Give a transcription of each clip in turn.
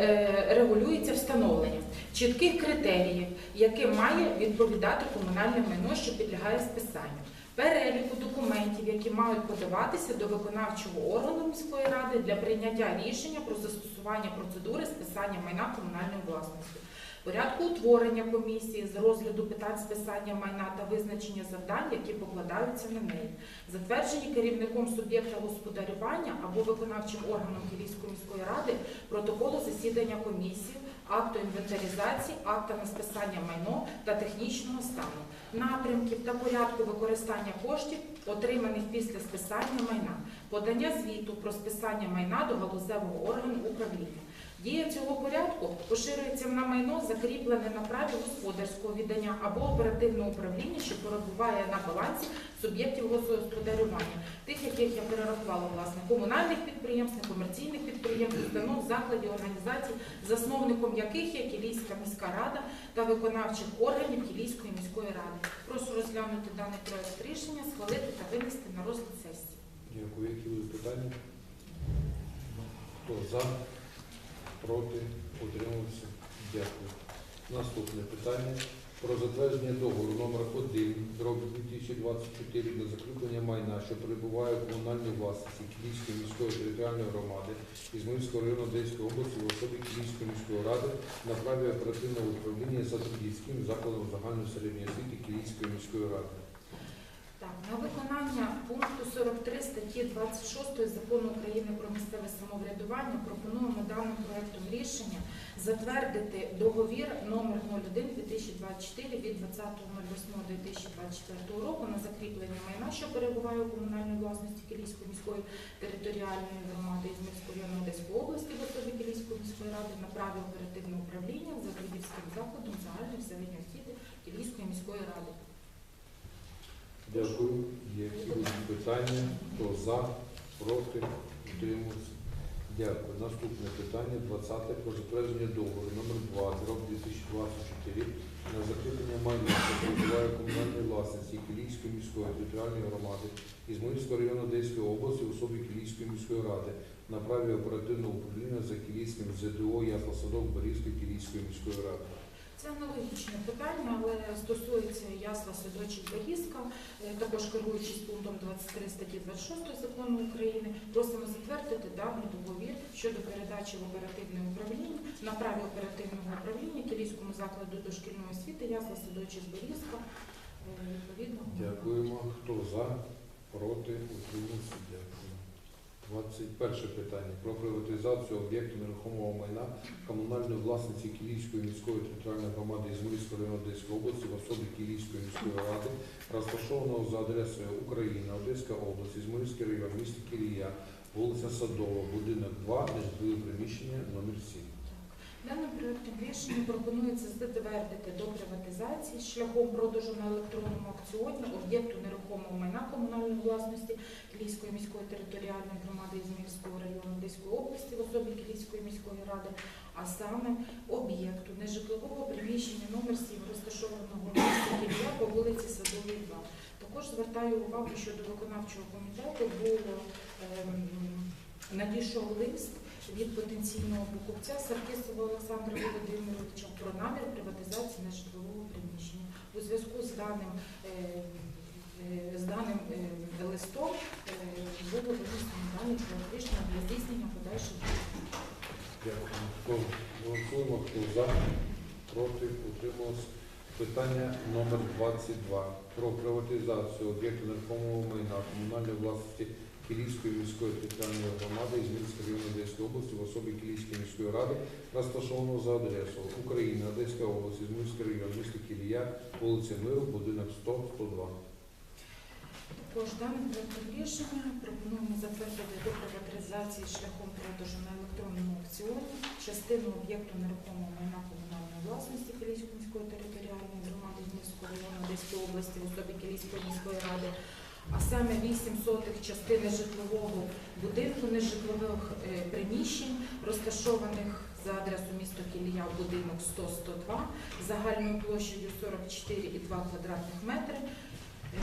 Е, регулюється встановлення чітких критеріїв, які має відповідати комунальне майно, що підлягає списанню, переліку документів, які мають подаватися до виконавчого органу міської ради для прийняття рішення про застосування процедури списання майна комунальної власності. Порядку утворення комісії з розгляду питань списання майна та визначення завдань, які покладаються на неї, затверджені керівником суб'єкта господарювання або виконавчим органом Київської міської ради протоколу засідання комісії, акту інвентаризації, акта на списання майно та технічного стану, напрямків та порядку використання коштів, отриманих після списання майна, подання звіту про списання майна до галузевого органу управління. Дія цього порядку поширюється на майно, закріплене на праві господарського віддання або оперативного управління, що перебуває на балансі суб'єктів господарювання, тих, яких я перерахувала, власне, комунальних підприємств, некомерційних підприємств, установ, закладів, організацій, засновником яких є Кілійська міська рада та виконавчих органів Кілійської міської ради. Прошу розглянути даний проект рішення, схвалити та винести на розгляд сесії. Дякую. Які будуть питання? Хто за? Проти? Утримався? Дякую. Наступне питання про затвердження договору номер 1 дроб 2024 на закріплення майна, що перебуває у комунальній власності Київської міської територіальної громади Ізмаїльського району Одеської області в особі Київської міської ради на праві оперативного управління Садовницьким закладом загальної середньої освіти Київської міської ради. На виконання пункту 43 статті 26 закону України про місцеве самоврядування пропонуємо даним проектом рішення затвердити договір номер 01 2024 від 20.08.2024 року на закріплення майна, що перебуває у комунальній власності Кілійської міської територіальної громади Ізмірського району Одеської області в особі Кілійської міської ради на праві оперативного управління за закладом загальної середньої освіти Кілійської міської ради. Дякую. Які будуть питання? Хто за, проти, утримався? Дякую. Наступне питання 20 про затвердження договору номер 2 дроб 2024 на закріплення майна, що у власності Кілійської міської територіальної громади Ізмаїльського району Одеської області особі Кілійської міської ради на праві оперативного управління за Кілійським ЗДО Ясла-Садок Борізької Кілійської міської ради. Це аналогічне питання, але стосується ясла садочок Багіска, Е, також керуючись пунктом 23 статті 26 закону України, просимо затвердити даний договір щодо передачі в оперативне управління на праві оперативного управління Кілійському закладу дошкільної освіти ясла садочок Багіска. Е, Відповідно, Дякуємо. Хто за, проти, утримався? Дякую. 21 питання про приватизацію об'єкту нерухомого майна комунальної власниці Київської міської територіальної громади Ізмаїльського району Одеської області в особі Київської міської ради, розташованого за адресою Україна, Одеська область, Ізмаїльський район, місто Кілія, вулиця Садова, будинок 2, нежитлове приміщення номер 7. Даним проектом рішення пропонується затвердити до приватизації шляхом продажу на електронному аукціоні об'єкту нерухомого майна комунальної власності Київської міської територіальної громади Ізмаїльського району Одеської області в особі Київської міської ради, а саме об'єкту нежитлового приміщення номер 7, розташованого в місті Києва по вулиці Садовій 2. Також звертаю увагу, що до виконавчого комітету було ем, надійшов лист від потенційного покупця Саркисова Олександра Володимировича про намір приватизації нежитлового приміщення. У зв'язку з даним, е, е, з даним е, листом було винесено даний проект рішення для здійснення подальших дій. Дякую. Голосуємо, хто за, проти, утримався. Питання номер 22 про приватизацію об'єкту нерухомого майна комунальної власності Київської міської територіальної громади Ізмірського району Одеської області в особі Київської міської ради, розташованого за адресою Україна, Одеська область, Ізмірський район, місто Кілія, вулиця Миру, будинок 100-102. Також даним проектом рішення пропонуємо затвердити до приватизації шляхом продажу на електронному аукціоні частину об'єкту нерухомого майна комунальної власності Київської міської територіальної громади Зміського району Одеської області в особі Київської міської ради, а саме 8 сотих частини житлового будинку нежитлових е, приміщень, розташованих за адресою місто Кілія, будинок 100-102, загальною площею 44,2 квадратних метри. Е,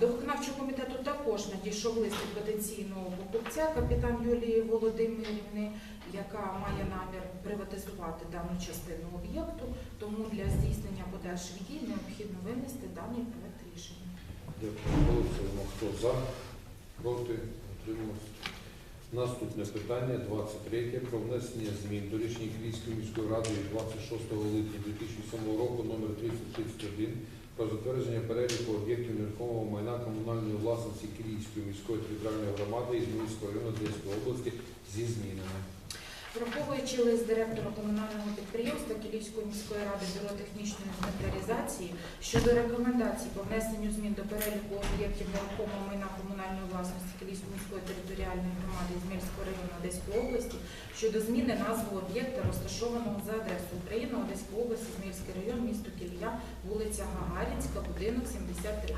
До виконавчого комітету також надійшов лист від потенційного покупця капітан Юлії Володимирівни яка має намір приватизувати дану частину об'єкту, тому для здійснення подальших дій необхідно винести даний проект рішення. Голосуємо. Хто за? Проти? Утримався. Наступне питання 23 про внесення змін до рішення Київської міської ради від 26 липня 2007 року номер 331 про затвердження переліку об'єктів нерухомого майна комунальної власності Київської міської територіальної громади і Зміївського району Одеської області зі змінами. Враховуючи лист директора комунального Київської міської ради бюро технічної інвентаризації щодо рекомендацій по внесенню змін до переліку об'єктів нерухомого майна комунальної власності Київської міської територіальної громади Ізмільського району Одеської області щодо зміни назви об'єкта, розташованого за адресою України, Одеської області, Ізмільський район, місто Кілія, вулиця Гагарінська, будинок 73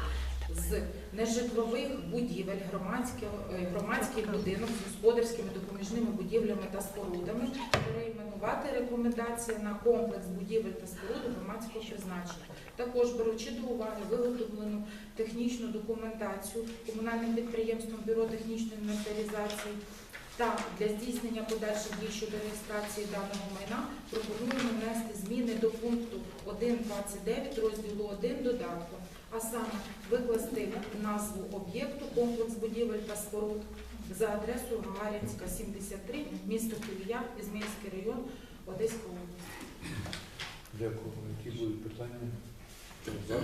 з нежитлових будівель громадських, е, громадських будинок з господарськими допоміжними будівлями та спорудами перейменувати рекомендація на комплекс будівель та споруд громадського призначення. Також беручи до уваги виготовлену технічну документацію комунальним підприємством Бюро технічної інвентаризації та для здійснення подальших дій щодо реєстрації даного майна пропонуємо внести зміни до пункту 1.29 розділу 1 додатку а саме викласти назву об'єкту комплекс будівель та споруд за адресою Гагарінська, 73, місто Кілія, Ізмільський район, Одеська область. Дякую. Які будуть питання? За?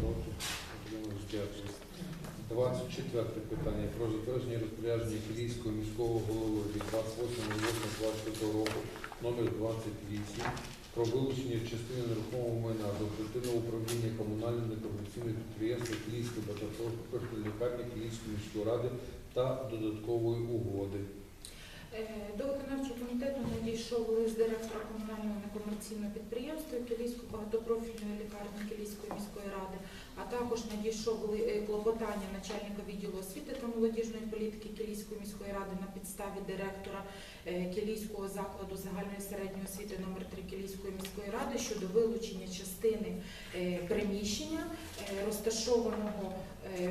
Проти? Утримався. Дякую. 24 питання про затвердження розпорядження Київського міського голови від 28.08.24 року номер 28 про вилучення частини нерухомого майна до оперативного управління комунального некомерційного підприємства Київської багатопрофільної лікарні Київської міської ради та додаткової угоди. Е, До виконавчого комітету надійшов лист директора комунального некомерційного підприємства Кілійської багатопрофільної лікарні Кілійської міської ради, а також надійшов е, клопотання начальника відділу освіти та молодіжної політики Кілійської міської ради на підставі директора е, Кілійського закладу загальної середньої освіти номер 3 Кілійської міської ради щодо вилучення частини е, приміщення, розташованого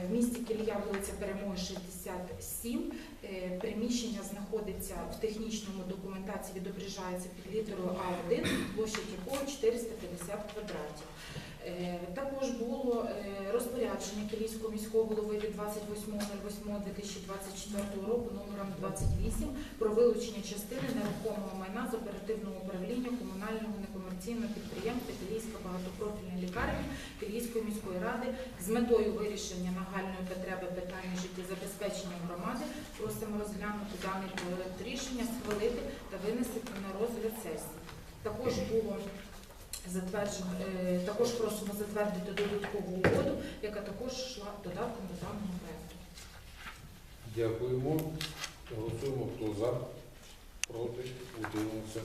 в місті Кілія, вулиця Перемоги 67, Е, Приміщення знаходиться в технічному документації, відображається під літерою А1, площадь якого 450 квадратів. Е, Також було е, розпорядження Київського міського голови від 28.08.2024 року номером 28 про вилучення частини нерухомого майна з оперативного управління комунального некомерційного підприємства Київська багатопрофільна лікарня Київської міської ради з метою вирішення нагальної потреби питання життєзабезпечення громади просимо розглянути даний проект рішення, схвалити та винести на розгляд сесії. Також було затверджено, е, також просимо затвердити додаткову угоду, яка також йшла додатком до даного проекту. Дякуємо. Голосуємо, хто за, проти, утримався.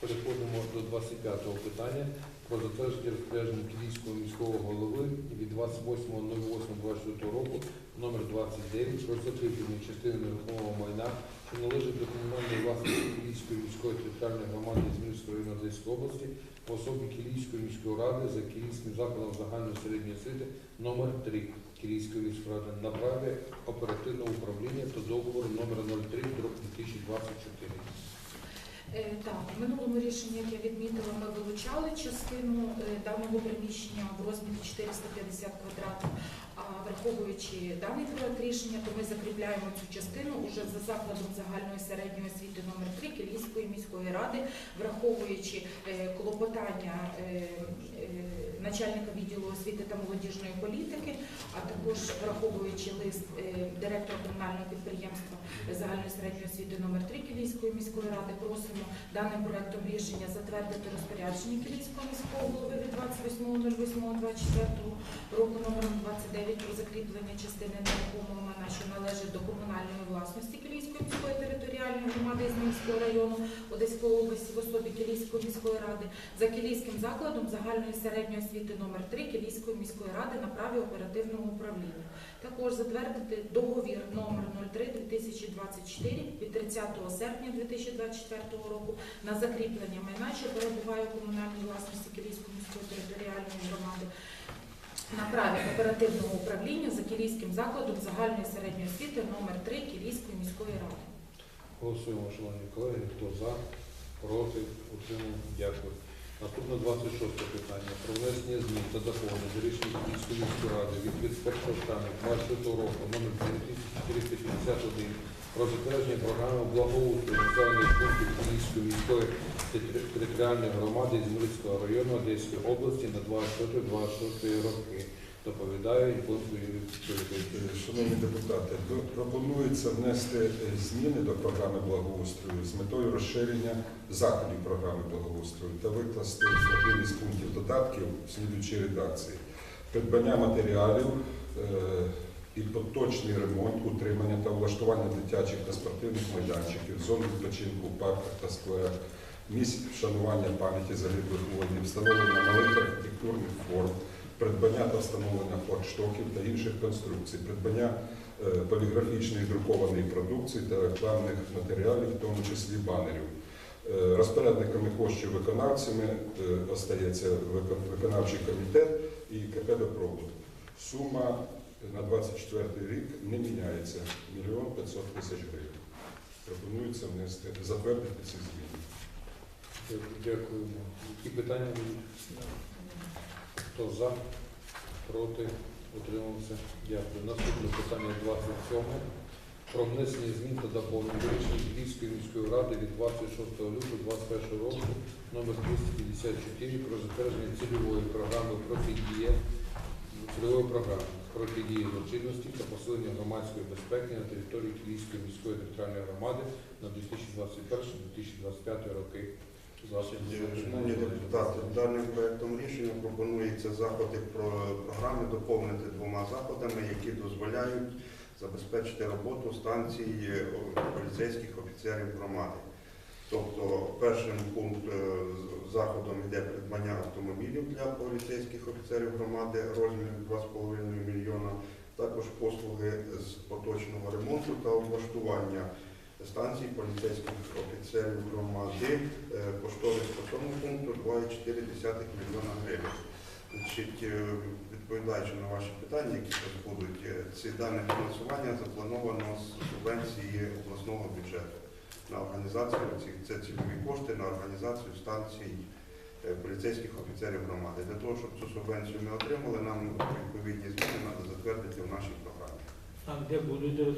Переходимо до 25-го питання про затвердження розпорядження Київського міського голови від 28.08.24 року номер 29 про закріплення частини нерухомого майна, що належить до комунальної власності Київської міської територіальної громади Змільської району Одеської області в особі Київської міської ради за Київським закладом загальної середньої освіти номер 3 Київської міської ради на праві оперативного управління та договору номер 03 2024. Е, Так, в минулому рішенні, як я відмітила, ми вилучали частину е, даного приміщення в розмірі 450 квадратів. А враховуючи даний проект рішення, то ми закріпляємо цю частину уже за закладом загальної середньої освіти номер 3 Київської міської ради, враховуючи е, клопотання начальника відділу освіти та молодіжної політики, а також враховуючи лист е, директора комунального підприємства загальної середньої освіти номер 3 Київської міської ради, просимо даним проектом рішення затвердити розпорядження Київського міського голови від 28.08.24 року номером 29 про закріплення частини нерухомого майна, що належить до комунальної власності Київської міської територіальної громади Ізмільського району Одеської області в особі Київської міської ради за Київським закладом загальної середньої освіти номер 3 Київської міської ради на праві оперативного управління. Також затвердити договір номер 03 2024 від 30 серпня 2024 року на закріплення майна, що перебуває у комунальній власності Київської міської територіальної громади. На праві оперативного управління за Київським закладом загальної середньої освіти номер 3 Київської міської ради. Голосуємо, шановні колеги. Хто за, проти, утримав. Дякую. Наступне 26 питання. Про внесення змін та доповнень до рішення міської ради від 31 травня 26 року номер 2451 про затвердження програми благоустрою населених пунктів Київської міської тери- територіальної громади Змирського району Одеської області на 24-26 роки. Доповідають Шановні депутати, пропонується внести е, зміни до програми благоустрою з метою розширення заходів програми благоустрою та викласти один із пунктів додатків в слідуючій редакції. Придбання матеріалів е, і поточний ремонт, утримання та влаштування дитячих та спортивних майданчиків, зон відпочинку в парках та скверах, місць вшанування пам'яті загиблих воїнів, встановлення малих архітектурних форм, придбання та встановлення флагштоків та інших конструкцій, придбання е, поліграфічної друкованої продукції та рекламних матеріалів, в тому числі банерів. Е, Розпорядниками коштів виконавцями е, остається викон- виконавчий комітет і КП «Добробут». Сума на 24 рік не міняється – мільйон 500 тисяч гривень. Пропонується внести, затвердити ці зміни. Дякуємо. Які питання будуть? Хто за, проти, утримався? Дякую. Наступне питання 27. Про внесення змін та доповнень до рішення Київської міської ради від 26 лютого 2021 року номер 254 про затвердження цільової програми протидія цільової програми протидії злочинності та посилення громадської безпеки на території Київської міської територіальної громади на 2021-2025 роки. Шановні депутати, даним проектом рішення пропонується заходи програми доповнити двома заходами, які дозволяють забезпечити роботу станцій е, поліцейських офіцерів громади. Тобто першим пункт е, заходом йде придбання автомобілів для поліцейських офіцерів громади розміром 2,5 мільйона, також послуги з поточного ремонту та облаштування станцій поліцейських офіцерів громади. Е, кошторис по цьому пункту 2,4 мільйона гривень. Е, відповідаючи на ваші питання, які тут будуть, е, ці дане фінансування заплановано з субвенції обласного бюджету на організацію ці це цільові кошти на організацію станцій е, поліцейських офіцерів громади. Для того, щоб цю субвенцію ми отримали, нам відповідні зміни треба затвердити в нашій програмі. А де будуть е,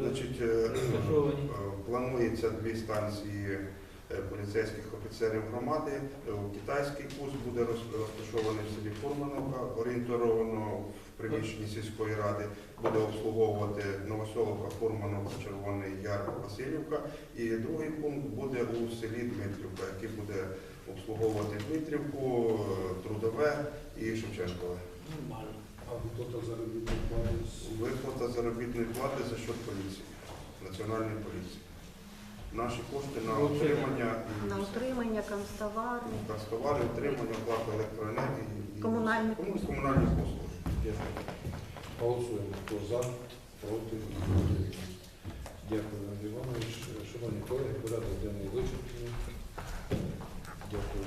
Значить, е, розташовані? Планується дві станції поліцейських офіцерів громади. Е, Китайський курс буде розташований в селі Фурмановка, орієнтовано в приміщенні сільської ради. Буде обслуговувати Новоселовка, Фурмановка, Червоний Яр, Васильівка. І другий пункт буде у селі Дмитрівка, який буде обслуговувати Дмитрівку, е, Трудове і Шевченкове. Нормально. А виплата заробітної плати Виплата заробітної плати за счет поліції, національної поліції наші кошти на утримання На утримання, канцтовари, товари, утримання, оплату електроенергії, і комунальні кому- послуги. комунальні послуги. Голосуємо. Хто за, проти, утримались. Дякую, Андрій Іванович. Шановні колеги, порядок денний вичерпний. Дякую.